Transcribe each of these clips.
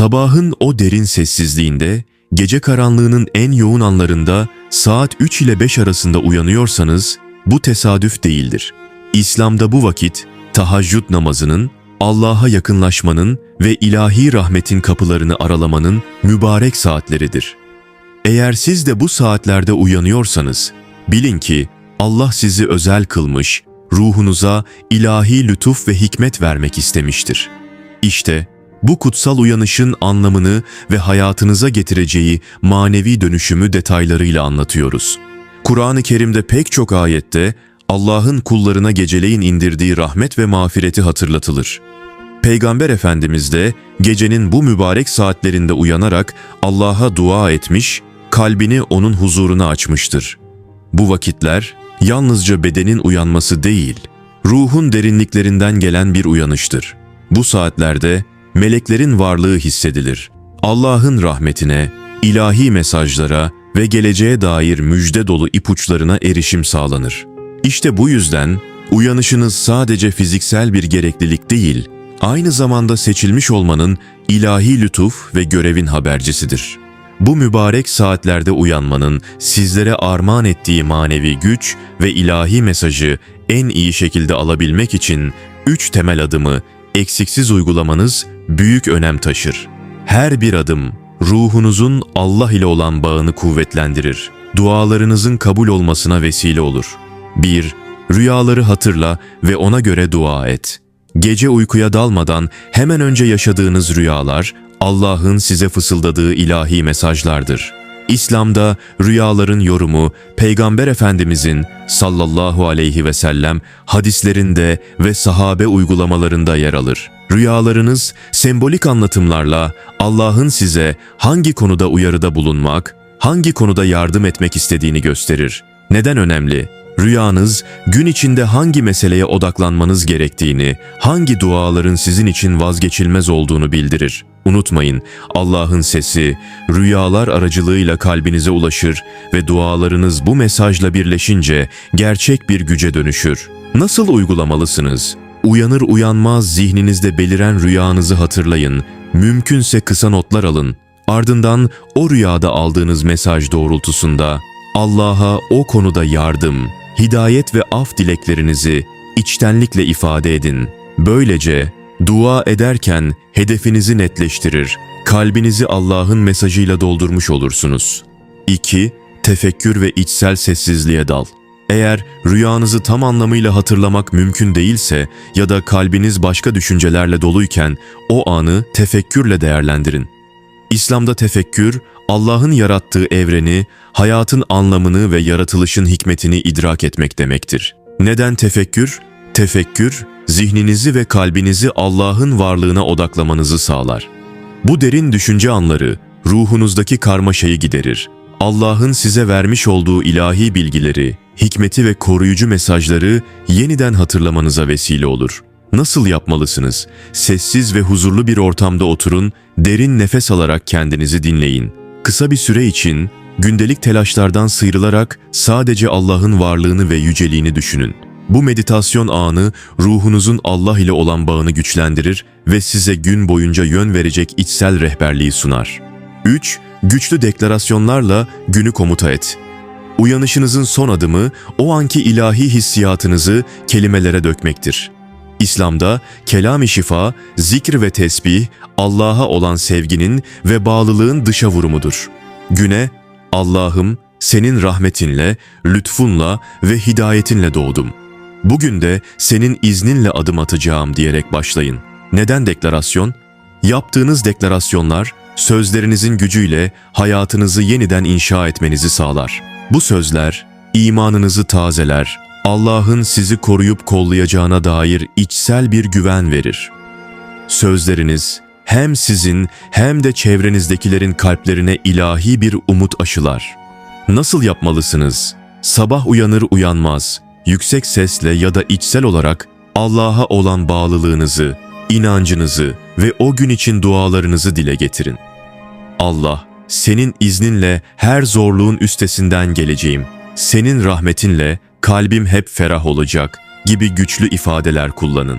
Sabahın o derin sessizliğinde, gece karanlığının en yoğun anlarında saat 3 ile 5 arasında uyanıyorsanız bu tesadüf değildir. İslam'da bu vakit tahaccüd namazının, Allah'a yakınlaşmanın ve ilahi rahmetin kapılarını aralamanın mübarek saatleridir. Eğer siz de bu saatlerde uyanıyorsanız, bilin ki Allah sizi özel kılmış, ruhunuza ilahi lütuf ve hikmet vermek istemiştir. İşte bu kutsal uyanışın anlamını ve hayatınıza getireceği manevi dönüşümü detaylarıyla anlatıyoruz. Kur'an-ı Kerim'de pek çok ayette Allah'ın kullarına geceleyin indirdiği rahmet ve mağfireti hatırlatılır. Peygamber Efendimiz de gecenin bu mübarek saatlerinde uyanarak Allah'a dua etmiş, kalbini onun huzuruna açmıştır. Bu vakitler yalnızca bedenin uyanması değil, ruhun derinliklerinden gelen bir uyanıştır. Bu saatlerde meleklerin varlığı hissedilir. Allah'ın rahmetine, ilahi mesajlara ve geleceğe dair müjde dolu ipuçlarına erişim sağlanır. İşte bu yüzden uyanışınız sadece fiziksel bir gereklilik değil, aynı zamanda seçilmiş olmanın ilahi lütuf ve görevin habercisidir. Bu mübarek saatlerde uyanmanın sizlere armağan ettiği manevi güç ve ilahi mesajı en iyi şekilde alabilmek için üç temel adımı eksiksiz uygulamanız büyük önem taşır. Her bir adım ruhunuzun Allah ile olan bağını kuvvetlendirir. Dualarınızın kabul olmasına vesile olur. 1. Rüyaları hatırla ve ona göre dua et. Gece uykuya dalmadan hemen önce yaşadığınız rüyalar Allah'ın size fısıldadığı ilahi mesajlardır. İslam'da rüyaların yorumu Peygamber Efendimizin sallallahu aleyhi ve sellem hadislerinde ve sahabe uygulamalarında yer alır. Rüyalarınız sembolik anlatımlarla Allah'ın size hangi konuda uyarıda bulunmak, hangi konuda yardım etmek istediğini gösterir. Neden önemli? Rüyanız gün içinde hangi meseleye odaklanmanız gerektiğini, hangi duaların sizin için vazgeçilmez olduğunu bildirir. Unutmayın, Allah'ın sesi rüyalar aracılığıyla kalbinize ulaşır ve dualarınız bu mesajla birleşince gerçek bir güce dönüşür. Nasıl uygulamalısınız? Uyanır uyanmaz zihninizde beliren rüyanızı hatırlayın. Mümkünse kısa notlar alın. Ardından o rüyada aldığınız mesaj doğrultusunda Allah'a o konuda yardım, hidayet ve af dileklerinizi içtenlikle ifade edin. Böylece dua ederken hedefinizi netleştirir, kalbinizi Allah'ın mesajıyla doldurmuş olursunuz. 2. Tefekkür ve içsel sessizliğe dal. Eğer rüyanızı tam anlamıyla hatırlamak mümkün değilse ya da kalbiniz başka düşüncelerle doluyken o anı tefekkürle değerlendirin. İslam'da tefekkür, Allah'ın yarattığı evreni, hayatın anlamını ve yaratılışın hikmetini idrak etmek demektir. Neden tefekkür? Tefekkür, zihninizi ve kalbinizi Allah'ın varlığına odaklamanızı sağlar. Bu derin düşünce anları, ruhunuzdaki karmaşayı giderir. Allah'ın size vermiş olduğu ilahi bilgileri, hikmeti ve koruyucu mesajları yeniden hatırlamanıza vesile olur. Nasıl yapmalısınız? Sessiz ve huzurlu bir ortamda oturun, derin nefes alarak kendinizi dinleyin. Kısa bir süre için gündelik telaşlardan sıyrılarak sadece Allah'ın varlığını ve yüceliğini düşünün. Bu meditasyon anı ruhunuzun Allah ile olan bağını güçlendirir ve size gün boyunca yön verecek içsel rehberliği sunar. 3. Güçlü deklarasyonlarla günü komuta et. Uyanışınızın son adımı o anki ilahi hissiyatınızı kelimelere dökmektir. İslam'da kelam-ı şifa, zikr ve tesbih Allah'a olan sevginin ve bağlılığın dışa vurumudur. Güne Allah'ım senin rahmetinle, lütfunla ve hidayetinle doğdum. Bugün de senin izninle adım atacağım diyerek başlayın. Neden deklarasyon? Yaptığınız deklarasyonlar sözlerinizin gücüyle hayatınızı yeniden inşa etmenizi sağlar. Bu sözler imanınızı tazeler, Allah'ın sizi koruyup kollayacağına dair içsel bir güven verir. Sözleriniz hem sizin hem de çevrenizdekilerin kalplerine ilahi bir umut aşılar. Nasıl yapmalısınız? Sabah uyanır uyanmaz, yüksek sesle ya da içsel olarak Allah'a olan bağlılığınızı, inancınızı ve o gün için dualarınızı dile getirin. Allah, senin izninle her zorluğun üstesinden geleceğim. Senin rahmetinle kalbim hep ferah olacak gibi güçlü ifadeler kullanın.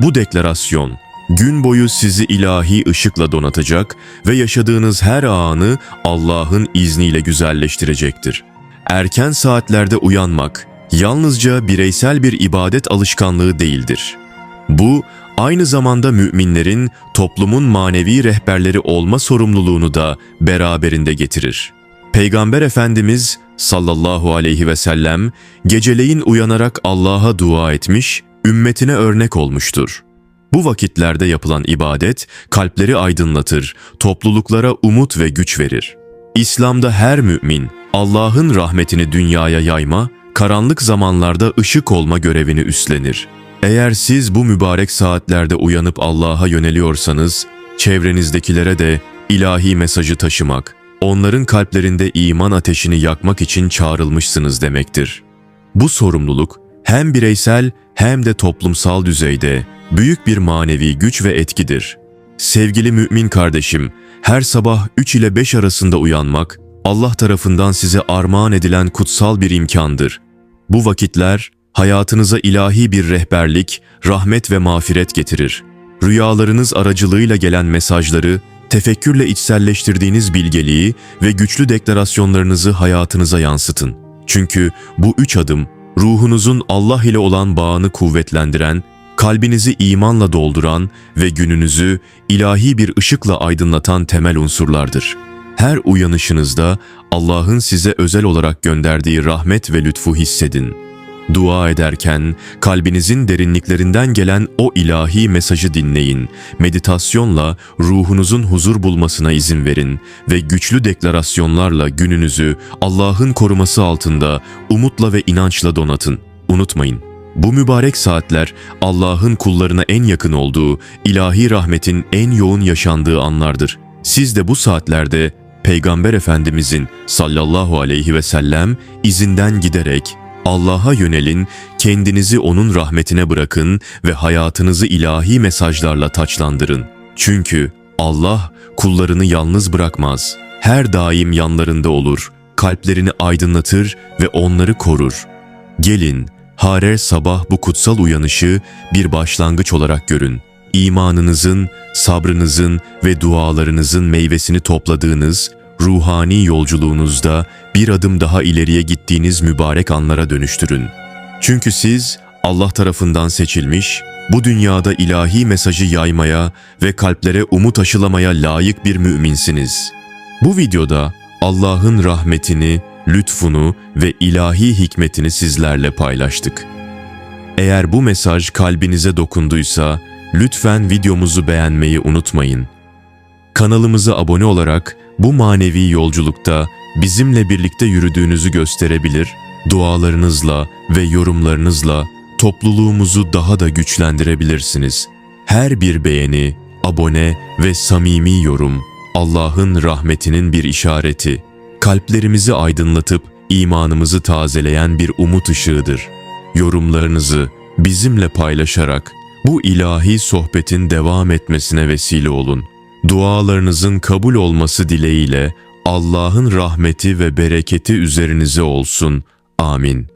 Bu deklarasyon gün boyu sizi ilahi ışıkla donatacak ve yaşadığınız her anı Allah'ın izniyle güzelleştirecektir. Erken saatlerde uyanmak yalnızca bireysel bir ibadet alışkanlığı değildir. Bu aynı zamanda müminlerin toplumun manevi rehberleri olma sorumluluğunu da beraberinde getirir. Peygamber Efendimiz sallallahu aleyhi ve sellem geceleyin uyanarak Allah'a dua etmiş, ümmetine örnek olmuştur. Bu vakitlerde yapılan ibadet kalpleri aydınlatır, topluluklara umut ve güç verir. İslam'da her mümin Allah'ın rahmetini dünyaya yayma, karanlık zamanlarda ışık olma görevini üstlenir. Eğer siz bu mübarek saatlerde uyanıp Allah'a yöneliyorsanız, çevrenizdekilere de ilahi mesajı taşımak, onların kalplerinde iman ateşini yakmak için çağrılmışsınız demektir. Bu sorumluluk hem bireysel hem de toplumsal düzeyde büyük bir manevi güç ve etkidir. Sevgili mümin kardeşim, her sabah 3 ile 5 arasında uyanmak Allah tarafından size armağan edilen kutsal bir imkandır. Bu vakitler hayatınıza ilahi bir rehberlik, rahmet ve mağfiret getirir. Rüyalarınız aracılığıyla gelen mesajları, tefekkürle içselleştirdiğiniz bilgeliği ve güçlü deklarasyonlarınızı hayatınıza yansıtın. Çünkü bu üç adım, ruhunuzun Allah ile olan bağını kuvvetlendiren, kalbinizi imanla dolduran ve gününüzü ilahi bir ışıkla aydınlatan temel unsurlardır. Her uyanışınızda Allah'ın size özel olarak gönderdiği rahmet ve lütfu hissedin. Dua ederken kalbinizin derinliklerinden gelen o ilahi mesajı dinleyin. Meditasyonla ruhunuzun huzur bulmasına izin verin ve güçlü deklarasyonlarla gününüzü Allah'ın koruması altında umutla ve inançla donatın. Unutmayın, bu mübarek saatler Allah'ın kullarına en yakın olduğu, ilahi rahmetin en yoğun yaşandığı anlardır. Siz de bu saatlerde Peygamber Efendimizin sallallahu aleyhi ve sellem izinden giderek Allah'a yönelin, kendinizi O'nun rahmetine bırakın ve hayatınızı ilahi mesajlarla taçlandırın. Çünkü Allah kullarını yalnız bırakmaz. Her daim yanlarında olur, kalplerini aydınlatır ve onları korur. Gelin, Harer sabah bu kutsal uyanışı bir başlangıç olarak görün. İmanınızın, sabrınızın ve dualarınızın meyvesini topladığınız, ruhani yolculuğunuzda bir adım daha ileriye gittiğiniz mübarek anlara dönüştürün. Çünkü siz Allah tarafından seçilmiş, bu dünyada ilahi mesajı yaymaya ve kalplere umut aşılamaya layık bir müminsiniz. Bu videoda Allah'ın rahmetini, lütfunu ve ilahi hikmetini sizlerle paylaştık. Eğer bu mesaj kalbinize dokunduysa lütfen videomuzu beğenmeyi unutmayın. Kanalımıza abone olarak bu manevi yolculukta bizimle birlikte yürüdüğünüzü gösterebilir, dualarınızla ve yorumlarınızla topluluğumuzu daha da güçlendirebilirsiniz. Her bir beğeni, abone ve samimi yorum Allah'ın rahmetinin bir işareti. Kalplerimizi aydınlatıp imanımızı tazeleyen bir umut ışığıdır. Yorumlarınızı bizimle paylaşarak bu ilahi sohbetin devam etmesine vesile olun. Dualarınızın kabul olması dileğiyle Allah'ın rahmeti ve bereketi üzerinize olsun. Amin.